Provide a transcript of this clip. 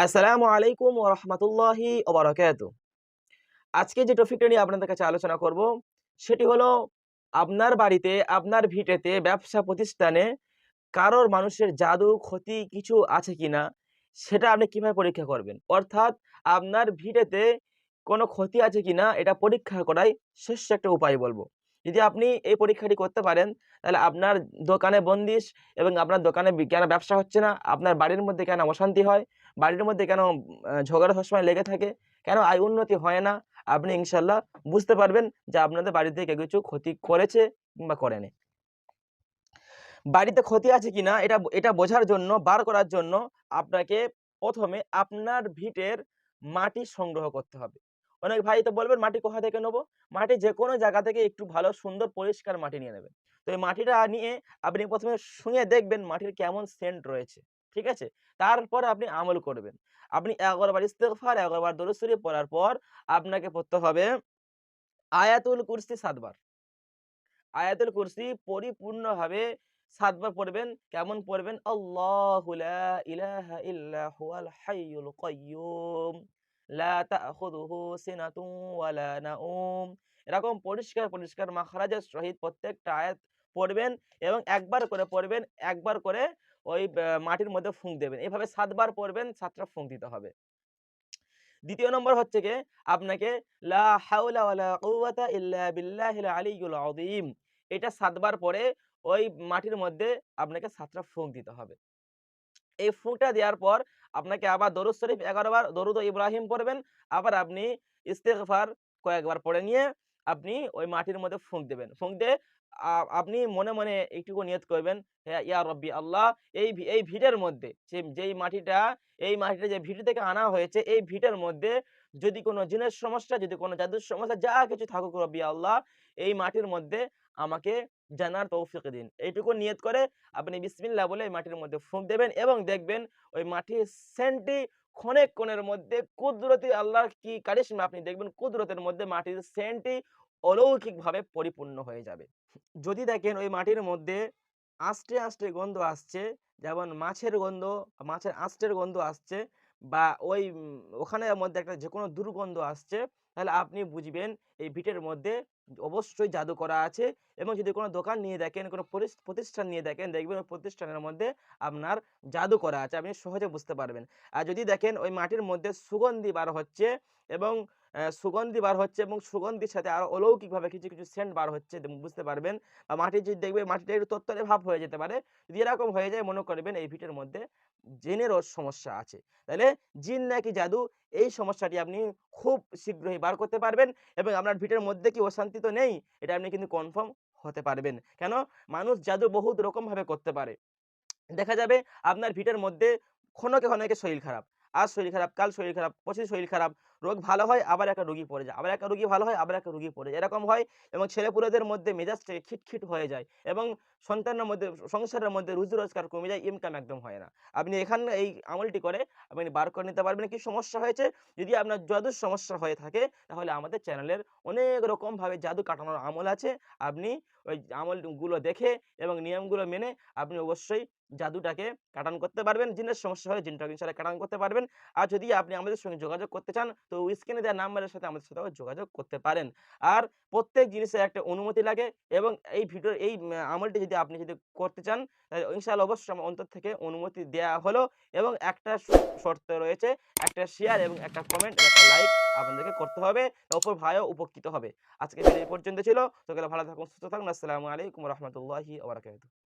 আসসালামু আলাইকুম ওয়া রাহমাতুল্লাহি ওয়া বারাকাতুহু। আজকে যে টপিকটা নিয়ে আপনাদের কাছে আলোচনা করব, সেটি হলো আপনার বাড়িতে, আপনার ভিটেতে, ব্যবসা প্রতিষ্ঠানে কারোর মানুষের জাদু, ক্ষতি কিছু আছে কি না সেটা আপনি কীভাবে পরীক্ষা করবেন? অর্থাৎ আপনার ভিটেতে কোনো ক্ষতি আছে কি না এটা পরীক্ষা করাই শ্রেষ্ঠ একটা উপায় বলব। যদি আপনি এই পরীক্ষাটি করতে পারেন, তাহলে আপনার দোকানে বন্দিশ এবং আপনার দোকানে কেন ব্যবসা হচ্ছে না, আপনার বাড়ির মধ্যে কেন অশান্তি হয়, বাড়ির মধ্যে কেন ঝগড়া সবসময় লেগে থাকে, কেন আয় উন্নতি হয় না, আপনি ইনশাল্লাহ বুঝতে পারবেন যে আপনাদের বাড়িতে কেউ কিছু ক্ষতি করেছে কিংবা করেনি। বাড়িতে ক্ষতি আছে কিনা এটা এটা বোঝার জন্য, বার করার জন্য আপনাকে প্রথমে আপনার ভিটের মাটি সংগ্রহ করতে হবে। অনেক ভাই তো বলবেন মাটি কোথা থেকে নেব? মাটি যে কোনো জায়গা থেকে একটু ভালো সুন্দর পরিষ্কার মাটি নিয়ে নেবেন। তো এই মাটিটা নিয়ে আপনি ১ম এ শুঁয়ে দেখবেন মাটির কেমন সেন্ট রয়েছে। ঠিক আছে? তারপরে আপনি আমল করবেন। আপনি ১১ বার ইস্তেগফার, ১১ বার দরুদ শরীফ পড়ার পর আপনাকে পড়তে হবে আয়াতুল কুরসি ৭ বার। আয়াতুল কুরসি পরিপূর্ণভাবে ৭ বার পড়বেন। কেমন পড়বেন? এরকম পরিষ্কার, পরিষ্কার মাখরাজের সহিত প্রত্যেকটা আয়াত পড়বেন এবং একবার করে পড়বেন, একবার করে ওই মাটির মধ্যে ফুঁক দেবেন। এভাবে ৭ বার পড়বেন, ৭ টা ফুঁক দিতে হবে। দ্বিতীয় নম্বর হচ্ছে কি আপনাকে লা হাওলা ওয়া লা কুওয়াতা ইল্লা বিল্লাহিল আলিয়্যুল আযীম। এটা ৭ বার পড়ে ওই মাটির মধ্যে আপনাকে ৭ টা ফুঁক দিতে হবে। এই ফুঁকটা দেওয়ার পর আপনাকে আবার দরুদ শরীফ ১১ বার, দরুদ ইব্রাহিম পড়বেন। আবার আপনি ইস্তেগফার কয়েকবার পড়ে নিয়ে আপনি ওই মাটির মধ্যে ফুঁক দেবেন। ফুঁক দিয়ে আপনি মনে, মনে এইটুকু নিয়ত করবেন, "হে ইয়া রব্বি আল্লাহ এই এই ভিটের মধ্যে যে যেই মাটিটা এই মাটিটা যে ভিট থেকে আনা হয়েছে, এই ভিটের মধ্যে যদি কোনো জিনের সমস্যা, যদি কোনো জাদুর সমস্যা যা কিছু থাকুক রব্বি আল্লাহ, এই মাটির মধ্যে আমাকে জানার তৌফিক দিন।" এইটুকু নিয়ত করে আপনি বিসমিল্লাহ বলে এই মাটির মধ্যে ফুঁক দেবেন এবং দেখবেন ওই মাটির সেন্টটি ক্ষণেক্ষণের মধ্যে কুদরতি আল্লাহর কি কারিশমা আপনি দেখবেন কুদরতের মধ্যে মাটির সেন্টটি অলৌকিকভাবে পরিপূর্ণ হয়ে যাবে। যদি দেখেন ওই মাটির মধ্যে আস্তে আস্তে গন্ধ আসছে, যেমন মাছের গন্ধ, মাছের আস্তের গন্ধ আসছে বা ওই ওখানের মধ্যে একটা যে কোনো দুর্গন্ধ আসছে, তাহলে আপনি বুঝবেন এই ভিটের মধ্যে অবশ্যই জাদু করা আছে এবং যদি কোনো দোকান নিয়ে দেখেন, কোনো প্রতিষ্ঠান নিয়ে দেখেন, দেখবেন ওই প্রতিষ্ঠানের মধ্যে আপনার জাদু করা আছে। আপনি সহজে বুঝতে পারবেন। আর যদি দেখেন ওই মাটির মধ্যে সুগন্ধি বার হচ্ছে এবং সুগন্ধি বার হচ্ছে এবং সুগন্ধির সাথে আরও অলৌকিকভাবে কিছু, কিছু সেন্ট বার হচ্ছে বুঝতে পারবেন। বা মাটি যদি দেখবেন মাটিটা একটু তরতরে ভাব হয়ে যেতে পারে। যদি এরকম হয়ে যায় মনে করবেন এই ভিটের মধ্যে জিনেরও সমস্যা আছে। তাহলে জিন নাকি জাদু এই সমস্যাটি আপনি খুব শীঘ্রই বার করতে পারবেন এবং আপনার ভিটের মধ্যে কি অশান্তি তো নেই, এটা আপনি কিন্তু কনফার্ম হতে পারবেন। কেন? মানুষ জাদু বহুত রকমভাবে করতে পারে। দেখা যাবে আপনার ভিটের মধ্যে ক্ষণকে, ক্ষণকে শরীর খারাপ। আজ শরীর খারাপ, কাল শরীর খারাপ, পরশু শরীর খারাপ। রোগ ভালো হয় আবার একটা রুগী পড়ে যায়। আবার একটা রুগী ভালো হয় আবার একটা রুগী পড়ে যায়। এরকম হয় এবং ছেলেপুলেদের মধ্যে মেজাজটা খিটখিট হয়ে যায় এবং সন্তানের মধ্যে সংসারের মধ্যে রুজি রোজগার কমে যায়, ইনকাম একদম হয় না। আপনি এখানে এই আমলটি করে আপনি বার করে নিতে পারবেন কি সমস্যা হয়েছে। যদি আপনার জাদুর সমস্যা হয়ে থাকে তাহলে আমাদের চ্যানেলের অনেক রকমভাবে জাদু কাটানোর আমল আছে। আপনি ওই আমলগুলো দেখে এবং নিয়মগুলো মেনে আপনি অবশ্যই জাদুটাকে কাটান করতে পারবেন। জিনের সমস্যা হলে জিনটাকে ইনশাআল্লাহ কাটান করতে পারবেন। আর যদি আপনি আমাদের সঙ্গে যোগাযোগ করতে চান তো স্ক্রিনে দেওয়া নাম্বারের সাথে আমাদের সাথেও যোগাযোগ করতে পারেন। আর প্রত্যেক জিনিসের একটা অনুমতি লাগে এবং এই ভিডিওর এই আমলটি যদি আপনি যদি করতে চান তাহলে ইনশাআল্লাহ অবশ্যই আমার অন্তর থেকে অনুমতি দেয়া হলো এবং একটা শর্ত রয়েছে, একটা শেয়ার এবং একটা কমেন্ট একটা লাইক আপনাদেরকে করতে হবে। অপর ভাইও উপকৃত হবে। আজকে এই পর্যন্ত ছিল। সকলে ভালো থাকুন, সুস্থ থাকুন। আসসালামু আলাইকুম রহমতুল্লাহি।